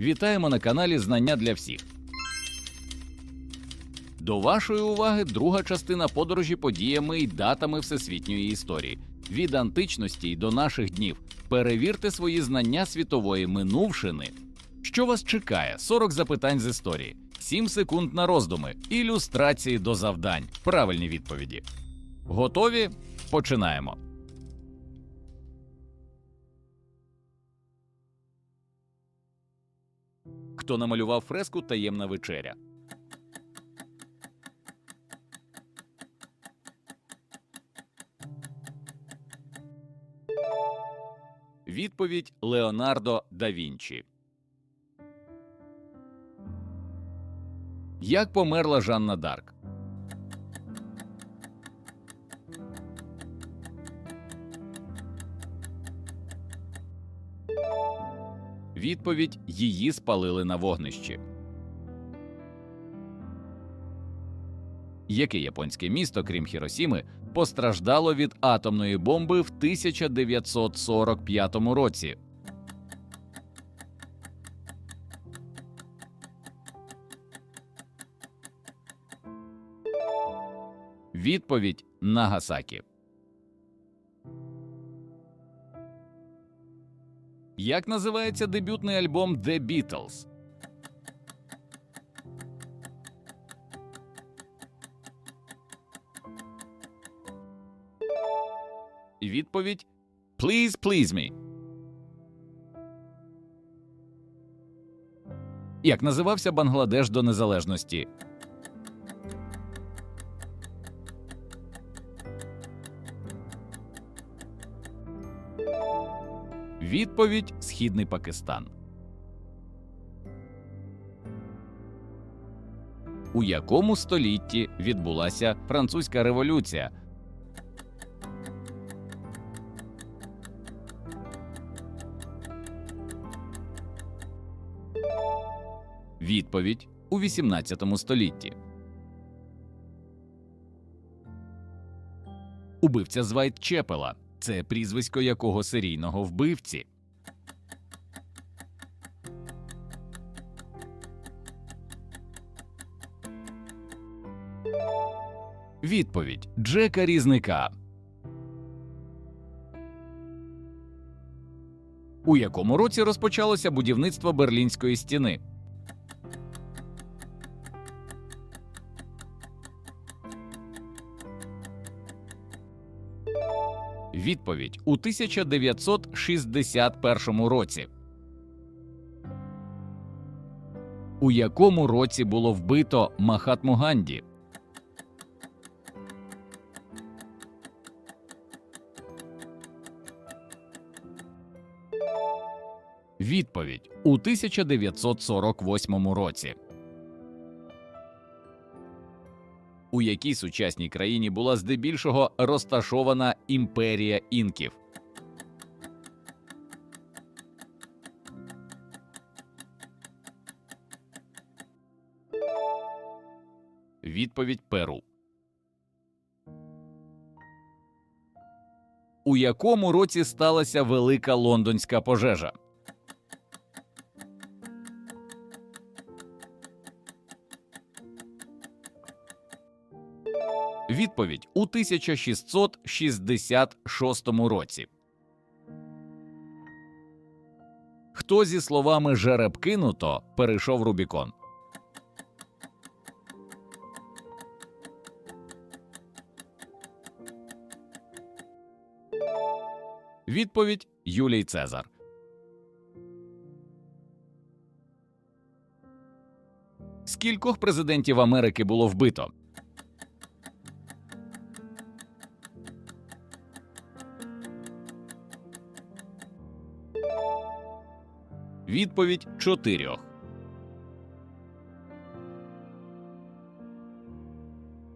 Вітаємо на каналі Знання для всіх. До вашої уваги друга частина подорожі подіями і датами всесвітньої історії від античності й до наших днів. Перевірте свої знання світової минувшини. Що вас чекає? 40 запитань з історії, 7 секунд на роздуми, ілюстрації до завдань, правильні відповіді. Готові? Починаємо. Хто намалював фреску Таємна вечеря? Відповідь Леонардо да Вінчі. Як померла Жанна Дарк? Відповідь її спалили на вогнищі. Яке японське місто, крім Хіросіми, постраждало від атомної бомби в 1945 році? Відповідь Нагасакі. Як називається дебютний альбом The Beatles? Відповідь Please please me. Як називався Бангладеш до незалежності? Відповідь Східний Пакистан. У якому столітті відбулася французька революція? Відповідь у 18 столітті. Убивця з Вайтчепела це прізвисько якого серійного вбивці. Відповідь Джека Різника. У якому році розпочалося будівництво Берлінської стіни? Відповідь у 1961 році. У якому році було вбито Махатму Ганді? Відповідь у 1948 році. У якій сучасній країні була здебільшого розташована імперія інків? Відповідь Перу. У якому році сталася велика лондонська пожежа? Відповідь у 1666 році. Хто зі словами жереб кинуто перейшов Рубікон? Відповідь Юлій Цезар. Скількох президентів Америки було вбито? Відповідь чотирьох.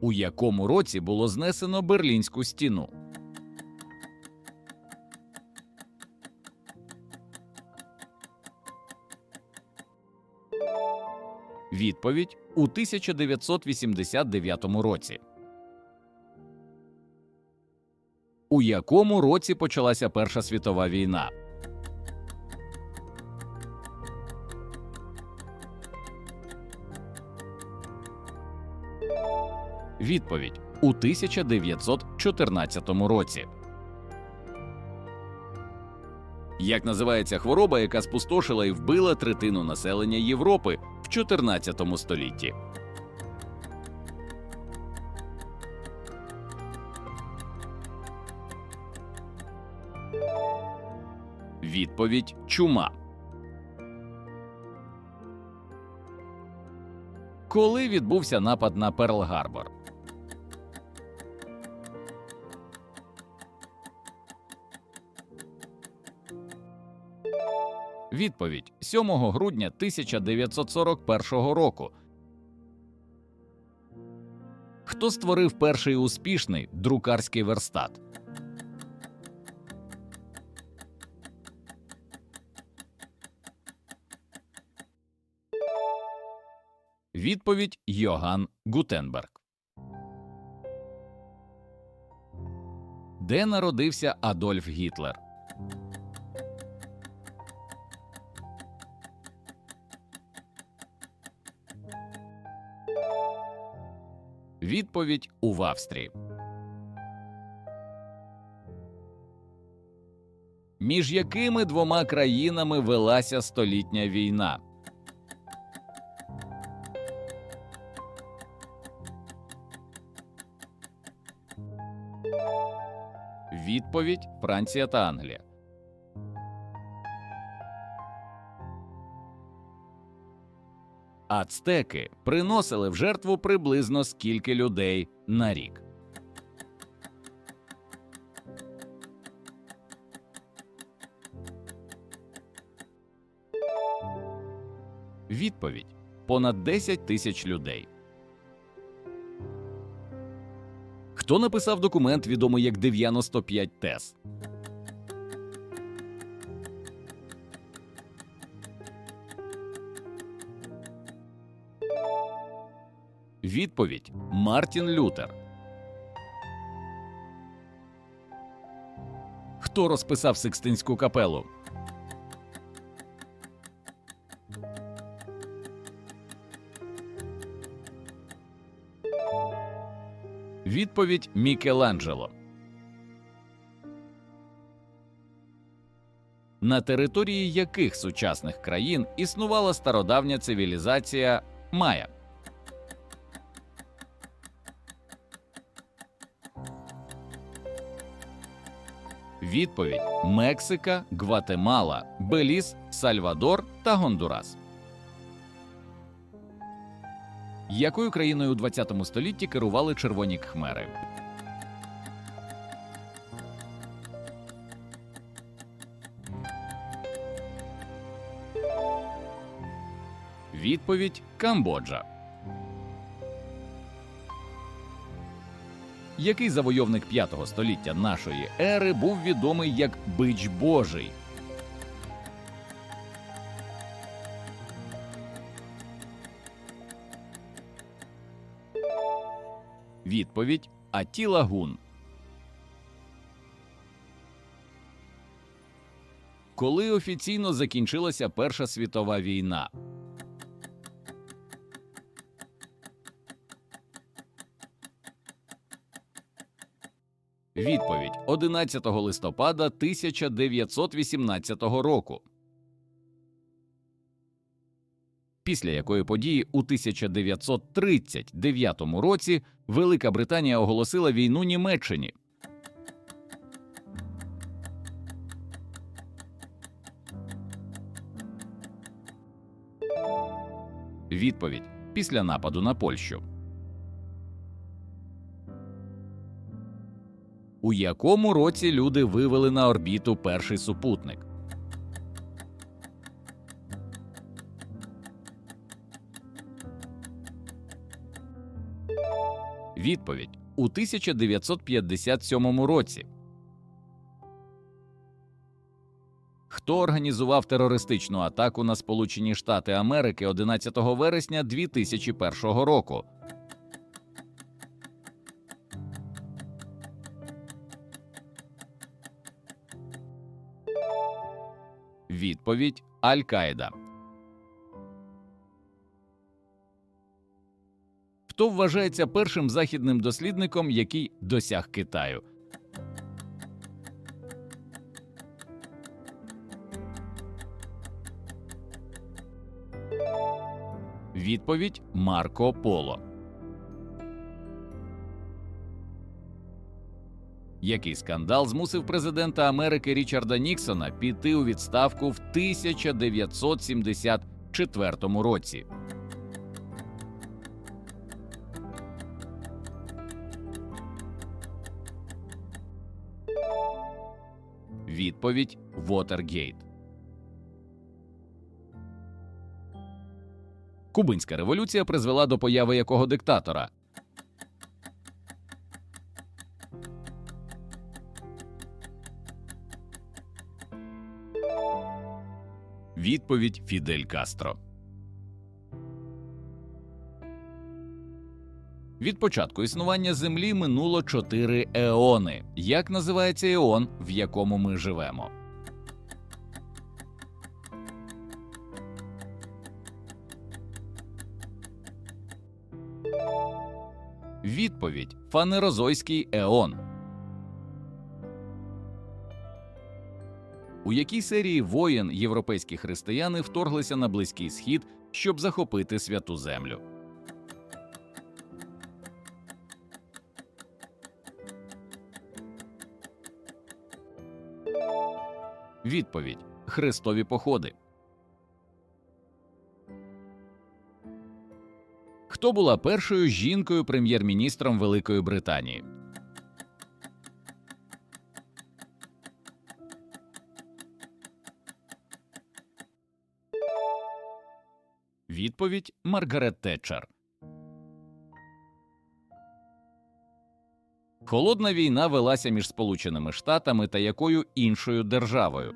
У якому році було знесено Берлінську стіну? Відповідь у 1989 році. У якому році почалася Перша світова війна? Відповідь у 1914 році. Як називається хвороба, яка спустошила і вбила третину населення Європи в 14 столітті? Відповідь чума. Коли відбувся напад на Перл Гарбор? Відповідь 7 грудня 1941 року. Хто створив перший успішний друкарський верстат? Відповідь Йоган Гутенберг. Де народився Адольф Гітлер? Відповідь у Австрії. Між якими двома країнами велася столітня війна? Відповідь Франція та Англія. Ацтеки приносили в жертву приблизно скільки людей на рік. Відповідь понад 10 тисяч людей. Хто написав документ, відомий як 95 тез? Відповідь Мартін Лютер. Хто розписав Сикстинську капелу? Відповідь Мікеланджело. На території яких сучасних країн існувала стародавня цивілізація Майя? Відповідь Мексика, Гватемала, Беліз, Сальвадор та Гондурас. Якою країною у 20 столітті керували червоні кхмери? Відповідь Камбоджа. Який завойовник 5 століття нашої ери був відомий як Бич Божий? Відповідь Атіла Гун. Коли офіційно закінчилася Перша світова війна? Відповідь 11 листопада 1918 року. Після якої події у 1939 році Велика Британія оголосила війну Німеччині. Відповідь після нападу на Польщу. У якому році люди вивели на орбіту перший супутник? Відповідь у 1957 році. Хто організував терористичну атаку на Сполучені Штати Америки 11 вересня 2001 року? Відповідь Аль-Каїда. Хто вважається першим західним дослідником, який досяг Китаю? Відповідь Марко Поло. Який скандал змусив президента Америки Річарда Ніксона піти у відставку в 1974 році? Відповідь Вотергейт. Кубинська революція призвела до появи якого диктатора? Відповідь Фідель Кастро. Від початку існування Землі минуло чотири еони. Як називається еон, в якому ми живемо? Відповідь Фанерозойський еон. У якій серії воєн європейські християни вторглися на Близький Схід, щоб захопити святу землю? Відповідь Хрестові походи. Хто була першою жінкою прем'єр-міністром Великої Британії? Відповідь Маргарет Тетчер. Холодна війна велася між Сполученими Штатами та якою іншою державою?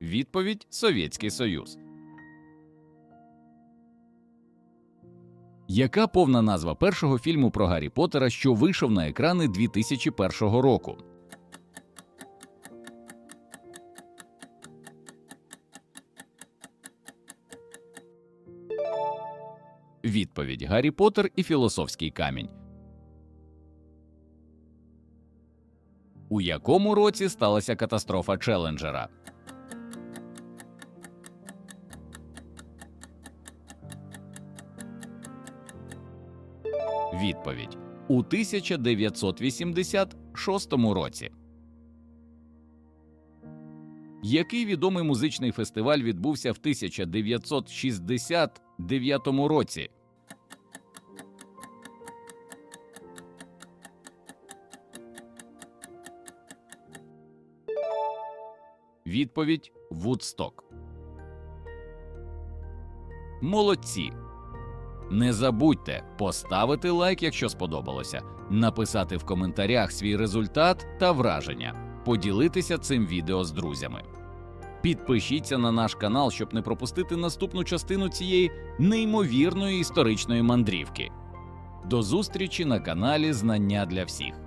Відповідь Совєтський Союз. Яка повна назва першого фільму про Гаррі Поттера, що вийшов на екрани 2001 року? Відповідь Гаррі Поттер і Філософський камінь. У якому році сталася катастрофа Челенджера? Відповідь у 1986 році. Який відомий музичний фестиваль відбувся в 1969 році? Відповідь Вудсток. Молодці. Не забудьте поставити лайк, якщо сподобалося, написати в коментарях свій результат та враження, поділитися цим відео з друзями. Підпишіться на наш канал, щоб не пропустити наступну частину цієї неймовірної історичної мандрівки. До зустрічі на каналі Знання для всіх.